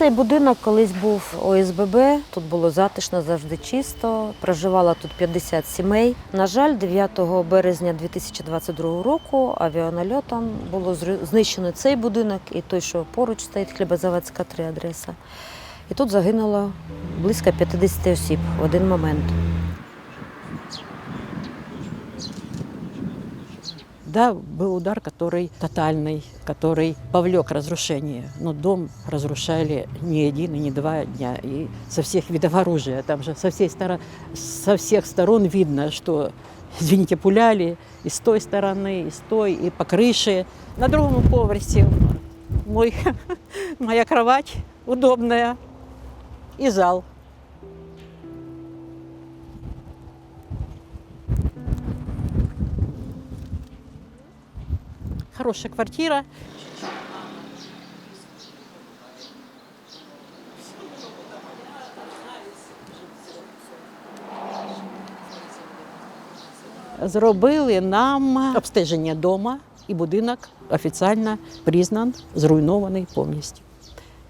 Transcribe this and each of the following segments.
Цей будинок колись був ОСББ. Тут було затишно, завжди чисто. Проживало тут 50 сімей. На жаль, 9 березня 2022 року авіанальотом було знищено цей будинок і той, що поруч стоїть хлібозаводська 3 адреса. І тут загинуло близько 50 осіб в один момент. Да, был удар, который тотальный, который повлек разрушение. Но дом разрушали не один и не два дня. И со всех видов оружия. Там же со, всей стороны, со всех сторон видно, что, извините, пуляли и с той стороны, и с той, и по крыше. На другом поверсе мой, моя кровать удобная и зал. Хорошая квартира. Зробили нам обстеження дома і будинок офіційно признан зруйнований повністю.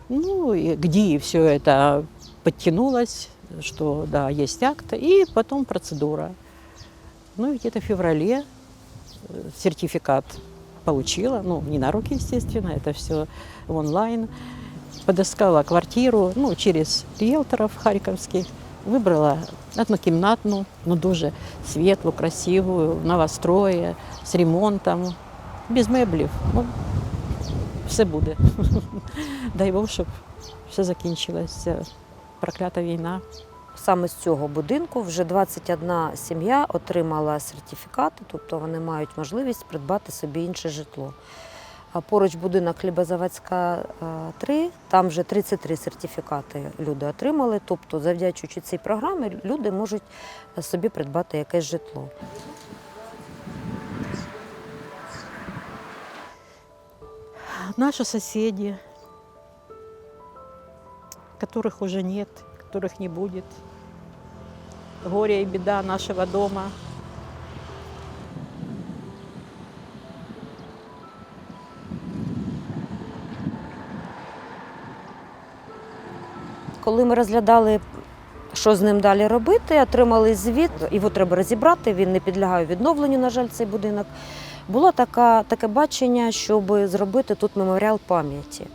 Ну, и где все это подтянулось, что да, есть акт, и потом процедура. Ну, и где-то в феврале э, сертификат получила, ну, не на руки, естественно, это все в онлайн. Подыскала квартиру, ну, через риэлторов харьковских, вибрала однокімнатну, ну, дуже світлу, красиву, новостроє, з ремонтом, без меблів. Ну, все буде. Дай Бог, щоб все закінчилося. Проклята війна. Саме з цього будинку вже 21 сім'я отримала сертифікати, тобто вони мають можливість придбати собі інше житло. А поруч будинок Хлібозаводська е, 3, там вже 33 сертифікати люди отримали. Тобто, завдячуючи цій програмі, люди можуть собі придбати якесь житло. Наши соседи, которых уже нет, которых не будет. Горе и беда нашего дома. Коли ми розглядали, що з ним далі робити, отримали звіт, його треба розібрати, він не підлягає відновленню, на жаль, цей будинок. Було така, таке бачення, щоб зробити тут меморіал пам'яті.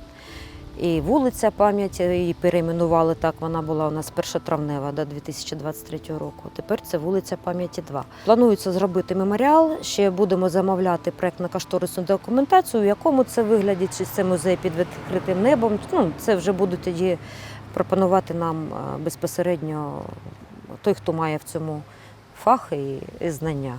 І вулиця пам'яті її перейменували так. Вона була у нас першотравнева до 2023 року. Тепер це вулиця пам'яті 2. Планується зробити меморіал. Ще будемо замовляти проектно-кошторисну документацію, в якому це вигляді, чи це музей під відкритим небом. Ну, це вже будуть тоді пропонувати нам е, безпосередньо той, хто має в цьому фах і знання.